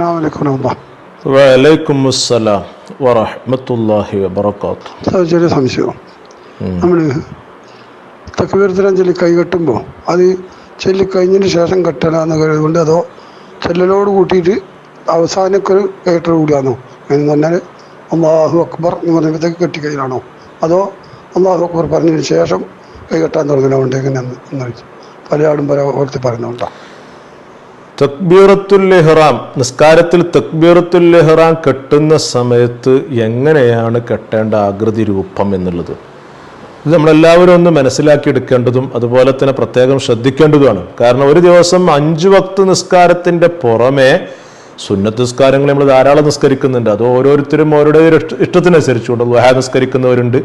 അസ്സാം ورحمة الله. وعليكم السلام വറഹ്മത്തുള്ളാഹി الله وبركاته ചെറിയ സംശയം. നമ്മൾ തക്കവീരത്തിലും ചൊല്ലി കൈ കെട്ടുമ്പോൾ അത് ചെല്ലി കഴിഞ്ഞതിന് ശേഷം കെട്ടലാന്ന് കരുതുകൊണ്ട് അതോ ചെല്ലലോട് കൂട്ടിയിട്ട് അവസാനമൊക്കെ ഒരു കെട്ടൽ കൂടിയാണോ എന്ന് പറഞ്ഞാൽ അള്ളാഹു അക്ബർ എന്ന് പറയുമ്പോഴത്തേക്ക് കെട്ടിക്കഴിഞ്ഞാണോ? അതോ അള്ളാഹു അക്ബർ പറഞ്ഞതിന് ശേഷം കൈ കെട്ടാൻ എങ്ങനെയാന്ന് എന്ന് ചോദിച്ചു. പല ആളും പല ഓർത്തി പറയുന്നുണ്ടോ. തക്ബീറത്തുൽ ഇഹ്റാം നിസ്കാരത്തിൽ തക്ബീറത്തുൽ ഇഹ്റാം കെട്ടുന്ന സമയത്ത് എങ്ങനെയാണ് കെട്ടേണ്ട ആകൃതി രൂപം എന്നുള്ളത്? ഇത് നമ്മളെല്ലാവരും ഒന്ന് മനസ്സിലാക്കി എടുക്കേണ്ടതും അതുപോലെ തന്നെ പ്രത്യേകം ശ്രദ്ധിക്കേണ്ടതുമാണ്. കാരണം ഒരു ദിവസം അഞ്ചു വക്ത് നിസ്കാരത്തിന്റെ പുറമേ സുന്നത്ത് നിസ്കാരങ്ങൾ നമ്മൾ ധാരാളം നിസ്കരിക്കുന്നുണ്ട്. അത് ഓരോരുത്തരും ഓരോരുടെ ഇഷ്ട- ഇഷ്ടത്തിനനുസരിച്ചുകൊണ്ട് വഹ നിസ്കരിക്കുന്നവരുണ്ട്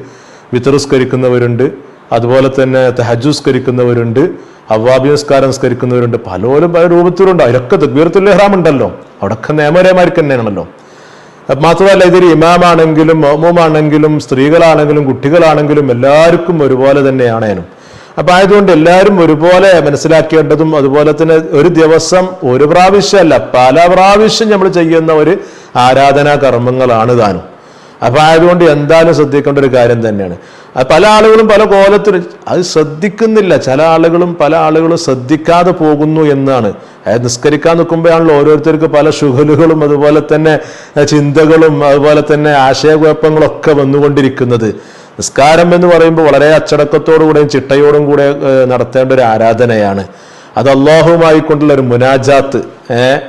വിത്തർ നിസ്കരിക്കുന്നവരുണ്ട്. അതുപോലെ തന്നെ തഹജുസ്കരിക്കുന്നവരുണ്ട് അവ്വാബി നിസ്കാരം നിസ്കരിക്കുന്നവരുണ്ട് പലരും പല രൂപത്തിലുണ്ട്. അതിലൊക്കെ തക്ബീറത്തുൽ ഇഹ്റാം ഉണ്ടല്ലോ. അവിടൊക്കെ നിയമരേമാർക്ക് തന്നെയാണല്ലോ. മാത്രമല്ല ഇതൊരു ഇമാമാണെങ്കിലും മോമാണെങ്കിലും സ്ത്രീകളാണെങ്കിലും കുട്ടികളാണെങ്കിലും എല്ലാവർക്കും ഒരുപോലെ തന്നെയാണേനും അപ്പൊ ആയതുകൊണ്ട് എല്ലാവരും ഒരുപോലെ മനസ്സിലാക്കേണ്ടതും അതുപോലെ തന്നെ ഒരു ദിവസം ഒരു പ്രാവശ്യമല്ല പല പ്രാവശ്യം നമ്മൾ ചെയ്യുന്ന ഒരു ആരാധനാ കർമ്മങ്ങളാണ് താനും അപ്പൊ ആയതുകൊണ്ട് എന്തായാലും ശ്രദ്ധിക്കേണ്ട ഒരു കാര്യം തന്നെയാണ്. അത് പല ആളുകളും പല കോലത്തിൽ അത് ശ്രദ്ധിക്കുന്നില്ല. ചില ആളുകളും പല ആളുകളും ശ്രദ്ധിക്കാതെ പോകുന്നു എന്നാണ്. അതായത് നിസ്കരിക്കാൻ നിൽക്കുമ്പോഴാണല്ലോ ഓരോരുത്തർക്ക് പല ശുഹലുകളും അതുപോലെ തന്നെ ചിന്തകളും അതുപോലെ തന്നെ ആശയക്കുഴപ്പങ്ങളൊക്കെ വന്നുകൊണ്ടിരിക്കുന്നത്. നിസ്കാരം എന്ന് പറയുമ്പോൾ വളരെ അച്ചടക്കത്തോടുകൂടെയും ചിട്ടയോടും കൂടെ നടത്തേണ്ട ഒരു ആരാധനയാണ്. അത് അള്ളാഹുമായി കൊണ്ടുള്ള ഒരു മുനാജാത്ത്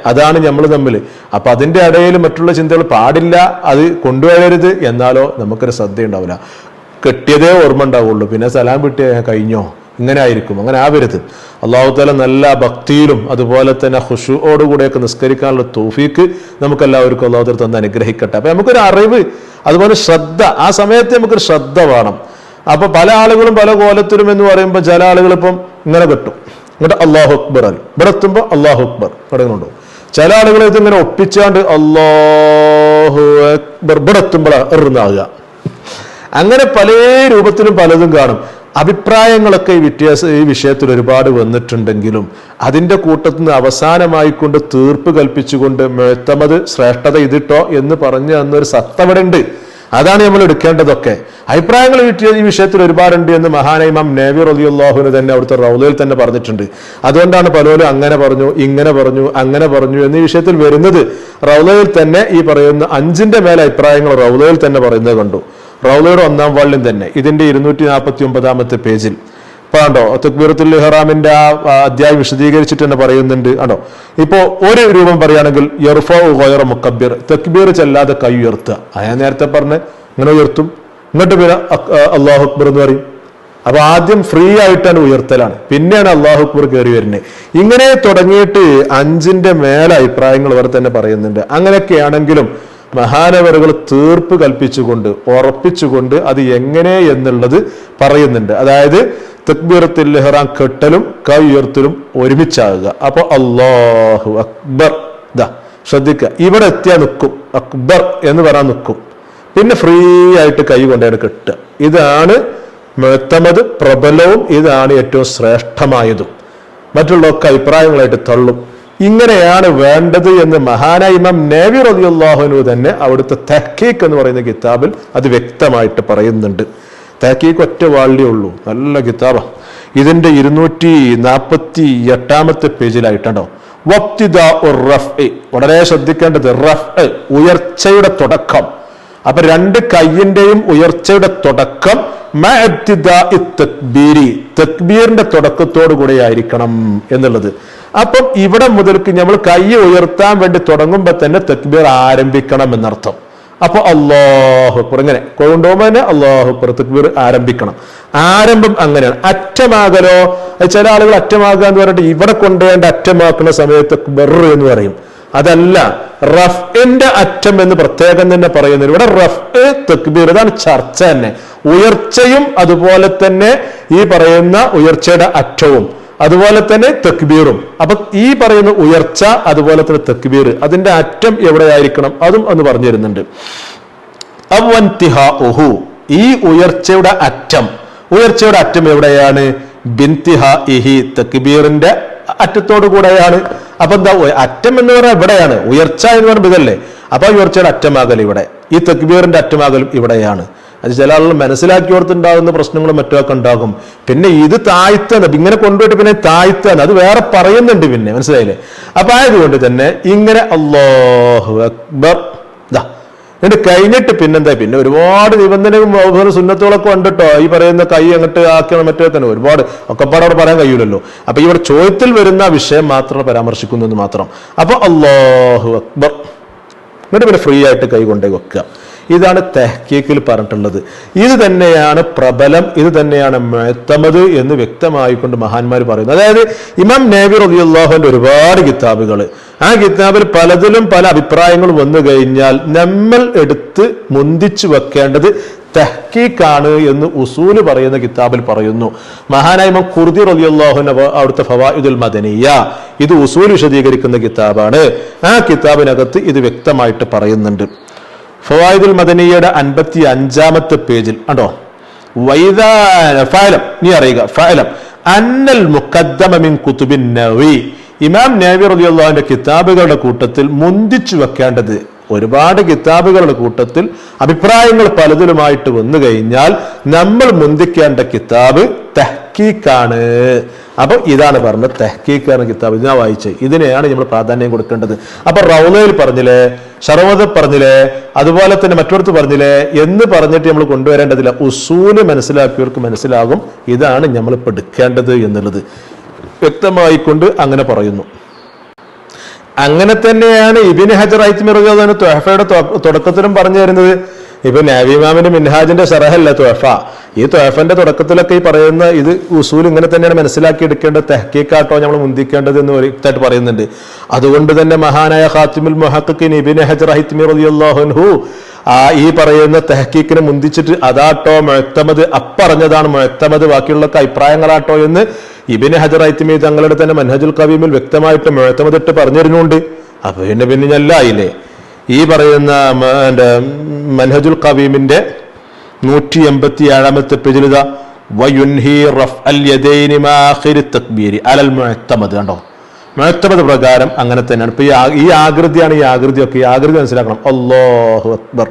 അതാണ് നമ്മൾ തമ്മിൽ അപ്പൊ അതിന്റെ ഇടയിൽ മറ്റുള്ള ചിന്തകൾ പാടില്ല അത് കൊണ്ടുവരരുത് എന്നാലോ നമുക്കൊരു ശ്രദ്ധ ഉണ്ടാവില്ല കെട്ടിയതേ ഓർമ്മ ഉണ്ടാവുള്ളൂ. പിന്നെ സലാം കിട്ടിയ കഴിഞ്ഞോ? ഇങ്ങനെ ആയിരിക്കും അങ്ങനെ ആവരുത്. അള്ളാഹു താല നല്ല ഭക്തിയിലും അതുപോലെ തന്നെ ഹുഷുവോടുകൂടെയൊക്കെ നിസ്കരിക്കാനുള്ള തോഫീക്ക് നമുക്ക് എല്ലാവർക്കും അള്ളാഹു തന്നെ അനുഗ്രഹിക്കട്ടെ. അപ്പൊ നമുക്കൊരു അറിവ് അതുപോലെ ശ്രദ്ധ. ആ സമയത്ത് നമുക്കൊരു ശ്രദ്ധ വേണം. അപ്പൊ പല ആളുകളും പല കോലത്തിലും എന്ന് പറയുമ്പോൾ ചില ആളുകൾ ഇപ്പം ഇങ്ങനെ കെട്ടും. എന്നിട്ട് അള്ളാഹു അക്ബർ അല്ല ഇവിടെ എത്തുമ്പോൾ അള്ളാഹു അക്ബർ. പറയുന്നുണ്ടോ ചില ആളുകൾ ഇതിങ്ങനെ ഒപ്പിച്ചാണ്ട് അള്ളാഹു അക്ബർ. ഇവിടെ എത്തുമ്പോഴാണ് എറുന്നാകുക അങ്ങനെ പല രൂപത്തിലും പലതും കാണും. അഭിപ്രായങ്ങളൊക്കെ ഈ വ്യത്യാസ ഈ വിഷയത്തിൽ ഒരുപാട് വന്നിട്ടുണ്ടെങ്കിലും അതിന്റെ കൂട്ടത്തിൽ നിന്ന് അവസാനമായിക്കൊണ്ട് തീർപ്പ് കൽപ്പിച്ചുകൊണ്ട് മേത്തമത് ശ്രേഷ്ഠത ഇതിട്ടോ എന്ന് പറഞ്ഞ് അന്നൊരു സത്തവിടെ ഉണ്ട് അതാണ് നമ്മൾ എടുക്കേണ്ടതൊക്കെ. അഭിപ്രായങ്ങൾ കിട്ടിയ ഈ വിഷയത്തിൽ ഒരുപാടുണ്ട് എന്ന് മഹാനൈമാം നേവി റലിയുള്ളാഹുവിന് തന്നെ അവിടുത്തെ റൗലയിൽ തന്നെ പറഞ്ഞിട്ടുണ്ട്. അതുകൊണ്ടാണ് പലരും അങ്ങനെ പറഞ്ഞു ഇങ്ങനെ പറഞ്ഞു അങ്ങനെ പറഞ്ഞു എന്നീ വിഷയത്തിൽ വരുന്നത്. റൗലയിൽ തന്നെ ഈ പറയുന്ന അഞ്ചിന്റെ മേലെ അഭിപ്രായങ്ങൾ റൗലയിൽ തന്നെ പറയുന്നത് കണ്ടു. റൗലയുടെ ഒന്നാം വാളിലും തന്നെ. ഇതിന്റെ ഇരുന്നൂറ്റി നാൽപ്പത്തി ഒമ്പതാമത്തെ പേജിൽ. ഇപ്പൊ കണ്ടോ തക്ബീറത്തുൽ ഇഹ്റാമിന്റെ ആ അധ്യായം വിശദീകരിച്ചിട്ട് തന്നെ പറയുന്നുണ്ട്. ആണോ ഇപ്പോ ഒരു രൂപം പറയുകയാണെങ്കിൽ യർഫോ മുക്കബീർ തക്ബീർ ചെല്ലാതെ കൈ ഉയർത്തുക. ഞാൻ നേരത്തെ പറഞ്ഞ് ഇങ്ങനെ ഉയർത്തും. ഇങ്ങോട്ട് പിന്നെ അള്ളാഹു അക്ബർ എന്ന് പറയും. അപ്പൊ ആദ്യം ഫ്രീ ആയിട്ടാണ് ഉയർത്തലാണ്. പിന്നെയാണ് അള്ളാഹു അക്ബർ കയറി വരുന്നത്. ഇങ്ങനെ തുടങ്ങിയിട്ട് അഞ്ചിന്റെ മേലെ അഭിപ്രായങ്ങൾ അവർ തന്നെ പറയുന്നുണ്ട്. അങ്ങനെയൊക്കെയാണെങ്കിലും മഹാനവറുകൾ തീർപ്പ് കൽപ്പിച്ചുകൊണ്ട് ഉറപ്പിച്ചുകൊണ്ട് അത് എങ്ങനെ എന്നുള്ളത് പറയുന്നുണ്ട്. അതായത് തക്ബീറത്തിൽ ഇഹ്റാം കെട്ടലും കൈ ഉയർത്തലും ഒരുമിച്ചാകുക. അപ്പൊ അള്ളാഹു അക്ബർ. ഇതാ ശ്രദ്ധിക്കുക. ഇവിടെ എത്തിയാൽ നിൽക്കും അക്ബർ എന്ന് പറയാൻ നിൽക്കും പിന്നെ ഫ്രീ ആയിട്ട് കൈ കൊണ്ടാണ് കെട്ടുക. ഇതാണ് മെത്തമത് പ്രബലവും ഇതാണ് ഏറ്റവും ശ്രേഷ്ഠമായതും. മറ്റുള്ളവർക്ക് അഭിപ്രായങ്ങളായിട്ട് തള്ളും. ഇങ്ങനെയാണ് വേണ്ടത് എന്ന് മഹാനായ ഇമാം നേവി റതിയുള്ളാഹുനു തന്നെ അവിടുത്തെ തഹ്ക്കീക്ക് എന്ന് പറയുന്ന കിതാബിൽ അത് വ്യക്തമായിട്ട് പറയുന്നുണ്ട്. തഹ്ക്കീക്ക് ഒറ്റ വാള്യേ ഉള്ളൂ. നല്ല കിതാബ. ഇതിന്റെ ഇരുന്നൂറ്റി നാൽപ്പത്തി എട്ടാമത്തെ പേജിലായിട്ടുണ്ടോ. വളരെ ശ്രദ്ധിക്കേണ്ടത് റഫ് ഉയർച്ചയുടെ തുടക്കം. അപ്പൊ രണ്ട് കയ്യിന്റെയും ഉയർച്ചയുടെ തുടക്കം തക്ബീരി തക്ബീറിന്റെ തുടക്കത്തോടു കൂടെ ആയിരിക്കണം എന്നുള്ളത്. അപ്പം ഇവിടെ മുതൽക്ക് നമ്മൾ കൈ ഉയർത്താൻ വേണ്ടി തുടങ്ങുമ്പോൾ തന്നെ തക്ബീർ ആരംഭിക്കണം എന്നർത്ഥം. അപ്പൊ അള്ളാഹുപ്പുർ ഇങ്ങനെ കൊണ്ടുപോകുമ്പോൾ തന്നെ അള്ളാഹുപ്പുർ തക്ബീർ ആരംഭിക്കണം. ആരംഭം അങ്ങനെയാണ്. അറ്റമാകലോ ചില ആളുകൾ അറ്റമാകുക എന്ന് പറഞ്ഞിട്ട് ഇവിടെ കൊണ്ടുപോകേണ്ട അറ്റമാക്കുന്ന സമയത്ത് ബെറു എന്ന് പറയും. അതല്ല റഫിന്റെ അറ്റം എന്ന് പ്രത്യേകം തന്നെ പറയുന്നത് ഇവിടെ റഫ് തക്ബീർ ഇതാണ് ചർച്ച തന്നെ. ഉയർച്ചയും അതുപോലെ തന്നെ ഈ പറയുന്ന ഉയർച്ചയുടെ അറ്റവും. അതുപോലെ തന്നെ തക്ബീറും. അപ്പൊ ഈ പറയുന്ന ഉയർച്ച അതുപോലെ തന്നെ തക്ബീർ അതിന്റെ അറ്റം എവിടെയായിരിക്കണം? അതും എന്ന് പറഞ്ഞു തരുന്നുണ്ട്. ഈ ഉയർച്ചയുടെ അറ്റം. ഉയർച്ചയുടെ അറ്റം എവിടെയാണ്? ബിൻതിഹ ഇഹി തക്ബീറിന്റെ അറ്റത്തോടു കൂടെയാണ്. അപ്പൊ എന്താ അറ്റം എന്ന് പറഞ്ഞാൽ ഇവിടെയാണ്. ഉയർച്ച എന്ന് പറയുമ്പോൾ ഇതല്ലേ? അപ്പൊ ഉയർച്ചയുടെ അറ്റമാകൽ ഇവിടെ. ഈ തെക്ബീറിന്റെ അറ്റമാകലും ഇവിടെയാണ്. അത് ചില ആളുകൾ മനസ്സിലാക്കിയോടത്തുണ്ടാകുന്ന പ്രശ്നങ്ങളും മറ്റൊക്കെ ഉണ്ടാകും. പിന്നെ ഇത് താഴ്ത്താൻ ഇങ്ങനെ കൊണ്ടുപോയിട്ട് പിന്നെ താഴ്ത്താൻ അത് വേറെ പറയുന്നുണ്ട് പിന്നെ മനസ്സിലായില്ലേ? അപ്പൊ ആയതുകൊണ്ട് തന്നെ ഇങ്ങനെ അള്ളാഹു അക്ബർ എന്നിട്ട് കഴിഞ്ഞിട്ട് പിന്നെന്താ? പിന്നെ ഒരുപാട് അതുപോലെ സുന്നത്തുകളൊക്കെ ഉണ്ട് കേട്ടോ ഈ പറയുന്ന കൈ അങ്ങോട്ട് ആക്കണം മറ്റേ തന്നെ ഒരുപാട് ഒക്കെപ്പാട് അവിടെ പറയാൻ കഴിയൂലല്ലോ. അപ്പൊ ഇവിടെ ചോദ്യത്തിൽ വരുന്ന വിഷയം മാത്രം പരാമർശിക്കുന്നു എന്ന് മാത്രം. അപ്പൊ അള്ളാഹു അക്ബർ എന്നിട്ട് പിന്നെ ഫ്രീ ആയിട്ട് കൈ കൊണ്ടേ വെക്കുക. ഇതാണ് തെഹ്ക്കീക്കിൽ പറഞ്ഞിട്ടുള്ളത്. ഇത് തന്നെയാണ് പ്രബലം ഇത് തന്നെയാണ് മെത്തമത് എന്ന് വ്യക്തമായിക്കൊണ്ട് മഹാന്മാർ പറയുന്നു അതായത് ഇമാം നേബി റബിയുള്ളാഹുവിന്റെ ഒരുപാട് കിതാബുകൾ ആ കിതാബിൽ പലതിലും പല അഭിപ്രായങ്ങൾ വന്നു കഴിഞ്ഞാൽ നമ്മൾ എടുത്ത് മുന്തിച്ചു വെക്കേണ്ടത് തെഹ്ക്കീക്കാണ് എന്ന് ഉസൂൽ പറയുന്ന കിതാബിൽ പറയുന്നു. മഹാനായ ഇമാം കുർദി റലിയുള്ളാഹുൻ അവിടുത്തെ ഫവായിദുൽ മദനിയ ഇത് ഉസൂൽ വിശദീകരിക്കുന്ന കിതാബാണ്. ആ കിതാബിനകത്ത് ഇത് വ്യക്തമായിട്ട് പറയുന്നുണ്ട്. ഫവായിദുൽ മദനിയുടെ അൻപത്തി അഞ്ചാമത്തെ പേജിൽ വൈദാന ഫാലം നീ അറിയുക ഫയലം അന്നൽ മുക്കദ്ദമിൻ മിൻ കുത്തുബിൻ നവി ഇമാം നവി റബിയുള്ള കിതാബുകളുടെ കൂട്ടത്തിൽ മുന്തിച്ചു വെക്കേണ്ടത് ഒരുപാട് കിതാബുകളുടെ കൂട്ടത്തിൽ അഭിപ്രായങ്ങൾ പലതിലുമായിട്ട് വന്നു കഴിഞ്ഞാൽ നമ്മൾ മുന്തിക്കേണ്ട കിതാബ് തെഹ്ക്കീക്കാണ് അപ്പോൾ ഇതാണ് പറഞ്ഞത് തെഹ്ക്കീക്ക് എന്ന കിതാബ്. ഇതിനാ വായിച്ചത് ഇതിനെയാണ് നമ്മൾ പ്രാധാന്യം കൊടുക്കേണ്ടത്. അപ്പൊ റൗലയിൽ പറഞ്ഞില്ലേ ശർവദ പറഞ്ഞില്ലേ അതുപോലെ തന്നെ മറ്റൊരുത്ത് പറഞ്ഞില്ലേ എന്ന് പറഞ്ഞിട്ട് നമ്മൾ കൊണ്ടുവരേണ്ടതില്ല. ഉസൂൽ മനസ്സിലാക്കിയവർക്ക് മനസ്സിലാകും. ഇതാണ് നമ്മൾ ഇപ്പൊ എടുക്കേണ്ടത് എന്നുള്ളത്. വ്യക്തമായിക്കൊണ്ട് അങ്ങനെ പറയുന്നു. അങ്ങനെ തന്നെയാണ് ഇബിൻ ഹജർ ഐത്മിറുദ്ദീൻ ത്വഹഫയുടെ തുടക്കത്തിലും പറഞ്ഞു തരുന്നത്. ഇപ്പൊ നാവിമാമിന്റെ മിൻഹാജിന്റെ ഷറഹല്ല ത്വഹഫ ഈ ത്വഹഫന്റെ തുടക്കത്തിലൊക്കെ ഈ പറയുന്ന ഇത് ഉസൂൽ ഇങ്ങനെ തന്നെയാണ് മനസ്സിലാക്കി എടുക്കേണ്ടത് തെഹക്കീക്കാട്ടോ നമ്മൾ മുന്തിക്കേണ്ടത് എന്ന് വ്യക്തമായിട്ട് പറയുന്നുണ്ട്. അതുകൊണ്ട് തന്നെ മഹാനായ ഖാത്തിമുൽ മൊഹക്കിൻഹു ഇബിൻ ആ ഈ പറയുന്ന തെഹക്കീക്കിനെ മുന്തിച്ചിട്ട് അതാട്ടോ മുഴത്തമത് അപ്പറഞ്ഞതാണ് മുഴത്തമത് ബാക്കിയുള്ളൊക്കെ അഭിപ്രായങ്ങളാട്ടോ എന്ന് ഇബിന് ഹജർ ഹൈത്തിമി തങ്ങളുടെ തന്നെ മൻഹജുൽ കവീമിൽ വ്യക്തമായിട്ട് മുഴത്തമതിട്ട് പറഞ്ഞു തരുന്നുണ്ട് അപ്പൊ പിന്നെ പിന്നെ ഞല്ലായില്ലേ ഈ പറയുന്ന മൻഹജുൽ കവീമിന്റെ നൂറ്റി എൺപത്തി ഏഴാമത്തെ പേജിലിത കണ്ടോ? മുഴത്തമത് പ്രകാരം അങ്ങനെ തന്നെയാണ്. ഇപ്പൊ ഈ ആകൃതിയാണ് ഈ ആകൃതി ഒക്കെ ഈ ആകൃതി മനസ്സിലാക്കണം. അല്ലാഹു അക്ബർ.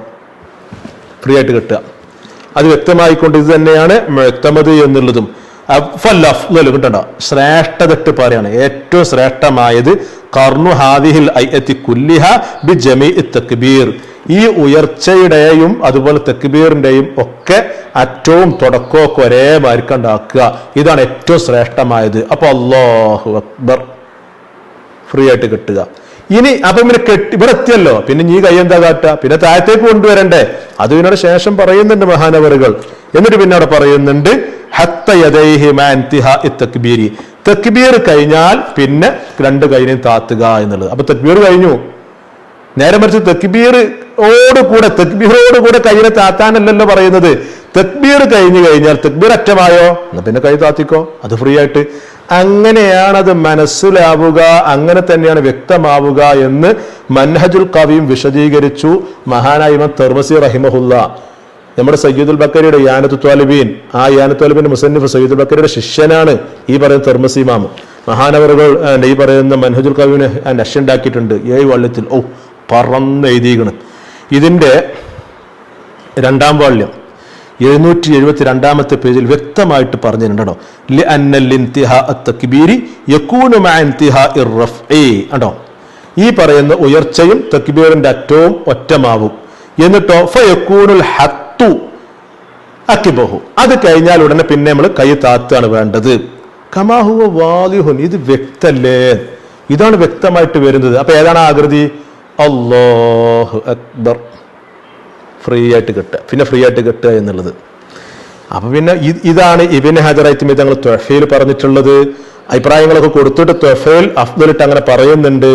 ഫ്രീ ആയിട്ട് കിട്ടുക. അത് വ്യക്തമായിക്കൊണ്ട് ഇത് തന്നെയാണ് മുഴത്തമത് എന്നുള്ളതും. കിട്ടണ്ടോ ശ്രേഷ്ഠതട്ട് പറയാണ്. ഏറ്റവും ശ്രേഷ്ഠമായത് കർണു ഹാദിഹിൽ ഐഅത്തി കുല്ലിഹ ബി തക്ബീർ. ഈ ഉയർച്ചയുടെയും അതുപോലെ തെക്കുബീറിന്റെയും ഒക്കെ അറ്റവും തുടക്കവും ഒക്കെ ഒരേ വാരിക്കണ്ടാക്കുക ഇതാണ് ഏറ്റവും ശ്രേഷ്ഠമായത്. അപ്പൊ അള്ളാഹു അക്ബർ ഫ്രീ ആയിട്ട് കിട്ടുക. ഇനി അപ്പൊ ഇങ്ങനെ കെട്ടി ഇവിടെ എത്തിയല്ലോ. പിന്നെ നീ കൈ എന്താ കാട്ടുക? പിന്നെ താഴത്തേക്ക് കൊണ്ടുവരണ്ടേ? അത് ഇതിനോട് ശേഷം പറയുന്നുണ്ട് മഹാനവറുകൾ. എന്നിട്ട് പിന്നെ അവിടെ പറയുന്നുണ്ട് തക്ബീർ കഴിഞ്ഞാൽ പിന്നെ രണ്ട് കൈനെയും താത്തുക എന്നുള്ളത്. അപ്പൊ തക്ബീർ കഴിഞ്ഞു. നേരെ മറിച്ച് തെക്ബീർ ഓട് കൂടെ തെക്ബീറോട് കൂടെ കയ്യിലെ താത്താനല്ലല്ലോ പറയുന്നത്. തെക്ബീർ കഴിഞ്ഞു കഴിഞ്ഞാൽ തെക്ബീർ അറ്റമായോ? എന്നാ പിന്നെ കൈ താത്തിക്കോ അത് ഫ്രീ ആയിട്ട് അങ്ങനെയാണ് അത് മനസ്സിലാവുക അങ്ങനെ തന്നെയാണ് വ്യക്തമാവുക എന്ന് മൻഹജുൽ കവിയും വിശദീകരിച്ചു മഹാനായിമ തെർമസി റഹിമഹുല്ല. നമ്മുടെ സയ്യിദുൽ ബക്കരിയുടെ യാനത്തു ത്വാലിബീൻ ആ യാനത്തു ത്വാലിബിന്റെ മുസന്നിഫ് സയ്യിദുൽ ബക്കരിയുടെ ശിഷ്യനാണ് ഈ പറയുന്ന തെർമസി ഇമാം. മഹാനവറുകൾ ഈ പറയുന്ന മൻഹജുൽ കവിനെ നഷ്യുണ്ടാക്കിയിട്ടുണ്ട് ഏഴ് വള്ളത്തിൽ. ഓ പറന്നെഴുതിയിരിക്കണ്. ഇതിന്റെ രണ്ടാം വാള്യം എഴുന്നൂറ്റി എഴുപത്തി രണ്ടാമത്തെ പേജിൽ വ്യക്തമായിട്ട് പറഞ്ഞിട്ടുണ്ടോ? കണ്ടോ? ഈ പറയുന്ന ഉയർച്ചയും തക്ബീറിന്റെ അറ്റവും ഒറ്റമാവും. എന്നിട്ടോ ഫയക്കൂനുൽ ഹത്തു അക്കിബഹു അത് കഴിഞ്ഞാൽ ഉടനെ പിന്നെ നമ്മൾ കൈ താത്താണ് വേണ്ടത്. കമാഹുവ വാലിഹുൻ. ഇത് വ്യക്തല്ലേ? ഇതാണ് വ്യക്തമായിട്ട് വരുന്നത്. അപ്പൊ ഏതാണ് ആകൃതി? അല്ലാഹു അക്ബർ. ഫ്രീ ആയിട്ട് കിട്ടുക. പിന്നെ ഫ്രീ ആയിട്ട് കിട്ടുക എന്നുള്ളത്. അപ്പൊ പിന്നെ ഇതാണ് ഇബിൻ ഹജറൈത്തുമി തങ്ങൾ ത്വഫയിൽ പറഞ്ഞിട്ടുള്ളത്. അഭിപ്രായങ്ങളൊക്കെ കൊടുത്തിട്ട് ത്വഫയിൽ അഫ്ദലിട്ട് അങ്ങനെ പറയുന്നുണ്ട്.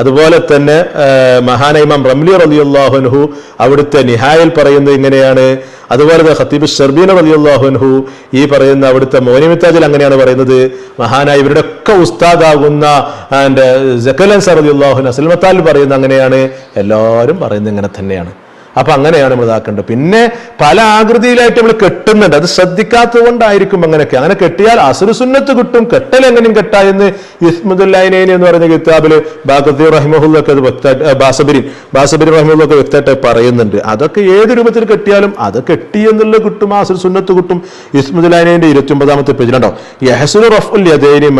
അതുപോലെ തന്നെ മഹാനൈമം റംലി റലിയുള്ളാഹുൻഹു അവിടുത്തെ നിഹായിൽ പറയുന്നത് ഇങ്ങനെയാണ്. അതുപോലെ തന്നെ ഖത്തീബ് ഷർബീൻ റലിയുള്ളാഹുൻഹു ഈ പറയുന്ന അവിടുത്തെ മോനിമിത്താജിൽ അങ്ങനെയാണ് പറയുന്നത്. മഹാനായ ഇവരുടെ ഒക്കെ ഉസ്താദാകുന്ന ജക്കലൻ സർ റലിയുള്ളാഹുൻ അസൽമത്താലിൽ പറയുന്ന അങ്ങനെയാണ്. എല്ലാവരും പറയുന്നത് ഇങ്ങനെ തന്നെയാണ്. അപ്പൊ അങ്ങനെയാണ് നമ്മൾ ഇതാക്കേണ്ടത്. പിന്നെ പല ആകൃതിയിലായിട്ട് നമ്മൾ കെട്ടുന്നുണ്ട്. അത് ശ്രദ്ധിക്കാത്തത് കൊണ്ടായിരിക്കും അങ്ങനെയൊക്കെ. അങ്ങനെ കെട്ടിയാൽ അസുരസുന്നത്ത് കിട്ടും. കെട്ടൽ എങ്ങനെയും കെട്ടാ എന്ന് ഇസ്മുദ്ദുല്ലൈനൈനി എന്ന് പറഞ്ഞ കിതാബിൽ ബാഖത്തി റഹിമഹുല്ലൊക്കെ അത് വ്യക്തമായിട്ട് ബാസബിരി ബാസബിരി റഹിമുള്ളൊക്കെ വ്യക്തമായിട്ട് പറയുന്നുണ്ട്. അതൊക്കെ ഏത് രൂപത്തിൽ കെട്ടിയാലും അത് കെട്ടി എന്നുള്ള കിട്ടും ആ അസുര സുന്നത്ത് കിട്ടും. ഇസ്മുദ്ദുല്ലൈനൈന്റെ ഇരുപത്തി ഒമ്പതാമത്തെ പേജിലുണ്ടോ യഹസുൽ റഫ്ഉൽ യദൈനി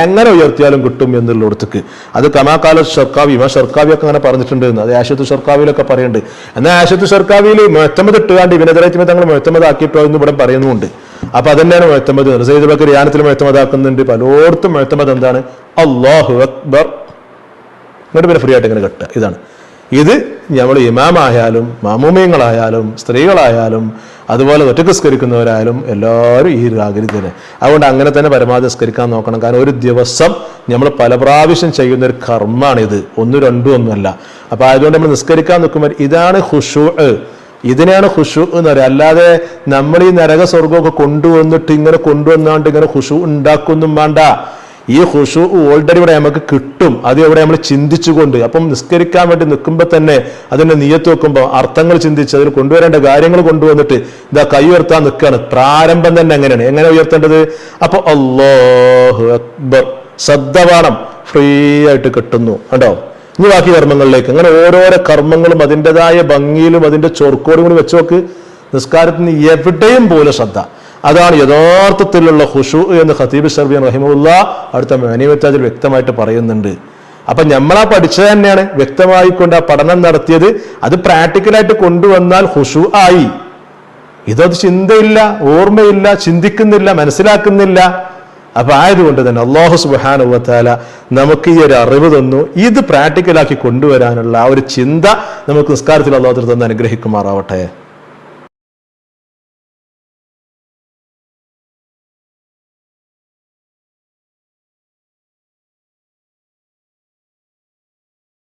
എങ്ങനെ ഉയർത്തിയാലും കിട്ടും എന്നുള്ളിടത്തേക്ക്. അത് കമാകാല ഷർക്കാവി ഇമാ ഷർക്കാവി ഒക്കെ അങ്ങനെ പറഞ്ഞിട്ടുണ്ട് എന്ന്. അത് ആശത്ത് ഷർക്കാവിയിലൊക്കെ പറയുന്നുണ്ട്. എന്നാൽ ആശുപത്രി ഷർക്കാവിയിൽ മുഴത്തമത് ഇട്ടുകാണ്ട് വിനതരത്തിന് തങ്ങൾ മുഴത്തമതാക്കിയിട്ടോ എന്ന് ഇവിടെ പറയുന്നുമുണ്ട്. അപ്പൊ അതന്നെയാണ് മുഴത്തമത് സൈദ് ബക്കർ യാനത്തിൽ മുഴത്തമതാക്കുന്നുണ്ട് പലയിടത്തും മുഴത്തമത് എന്താണ്? അള്ളാഹു അക്ബർ. എന്നിട്ട് പിന്നെ ഫ്രീ ആയിട്ട് ഇങ്ങനെ കെട്ടുക. ഇതാണ്. ഇത് നമ്മൾ ഇമാമായാലും മാമൂമ്യങ്ങളായാലും സ്ത്രീകളായാലും അതുപോലെ ഒറ്റക്കസ്കരിക്കുന്നവരായാലും എല്ലാവരും ഈ ആഗ്രഹം അതുകൊണ്ട് അങ്ങനെ തന്നെ പരമാവധി സ്കരിക്കാൻ നോക്കണം. കാരണം ഒരു ദിവസം നമ്മൾ പല പ്രാവശ്യം ചെയ്യുന്ന ഒരു കർമ്മമാണിത്. ഒന്നും രണ്ടും ഒന്നുമല്ല. അപ്പൊ ആയതുകൊണ്ട് നമ്മൾ നിസ്കരിക്കാൻ നിൽക്കുമ്പോൾ ഇതാണ് ഹുഷു ഇതിനെയാണ് ഹുഷു എന്ന് പറയുക. അല്ലാതെ നമ്മൾ ഈ നരക സ്വർഗമൊക്കെ കൊണ്ടുവന്നിട്ട് ഇങ്ങനെ കൊണ്ടുവന്നാണ്ട് ഇങ്ങനെ ഹുഷു ഉണ്ടാക്കൊന്നും വേണ്ട. ഈ ഹുഷു ഓൾറെഡി ഇവിടെ നമുക്ക് കിട്ടും. അത് ഇവിടെ നമ്മൾ ചിന്തിച്ചുകൊണ്ട് അപ്പം നിസ്കരിക്കാൻ വേണ്ടി നിൽക്കുമ്പോൾ തന്നെ അതിന്റെ നീയത്ത് വെക്കുമ്പോൾ അർത്ഥങ്ങൾ ചിന്തിച്ച് അതിൽ കൊണ്ടുവരേണ്ട കാര്യങ്ങൾ കൊണ്ടുവന്നിട്ട് ഇതാ കൈ ഉയർത്താൻ നിൽക്കുകയാണ്. പ്രാരംഭം തന്നെ എങ്ങനെയാണ് എങ്ങനെ ഉയർത്തേണ്ടത്? അപ്പോൾ അള്ളാഹു അക്ബർ ശ്രദ്ധവാണം ഫ്രീ ആയിട്ട് കിട്ടുന്നു. കണ്ടോ? ഇനി ബാക്കി കർമ്മങ്ങളിലേക്ക്. അങ്ങനെ ഓരോരോ കർമ്മങ്ങളും അതിന്റെതായ ഭംഗിയിലും അതിന്റെ ചൊർക്കോടും കൂടി വെച്ച് നോക്ക്. നിസ്കാരത്തിന് എവിടെയും പോലെ ശ്രദ്ധ. അതാണ് യഥാർത്ഥത്തിലുള്ള ഹുഷു എന്ന് ഖതീബ് ഷർബിൻ റഹിമുല്ല അടുത്ത മാനിമത്താജിൽ വ്യക്തമായിട്ട് പറയുന്നുണ്ട്. അപ്പൊ നമ്മളാ പഠിച്ചത് തന്നെയാണ്. വ്യക്തമായിക്കൊണ്ട് ആ പഠനം നടത്തിയത്. അത് പ്രാക്ടിക്കലായിട്ട് കൊണ്ടുവന്നാൽ ഹുഷു ആയി. ഇതത് ചിന്തയില്ല ഓർമ്മയില്ല ചിന്തിക്കുന്നില്ല മനസ്സിലാക്കുന്നില്ല. അപ്പൊ ആയതുകൊണ്ട് തന്നെ അള്ളാഹു സുബാനുവത്താല നമുക്ക് ഈ ഒരു അറിവ് തന്നു. ഇത് പ്രാക്ടിക്കലാക്കി കൊണ്ടുവരാനുള്ള ആ ഒരു ചിന്ത നമുക്ക് നിസ്കാരത്തിൽ അള്ളാഹു തന്നെ അനുഗ്രഹിക്കുമാറാവട്ടെ.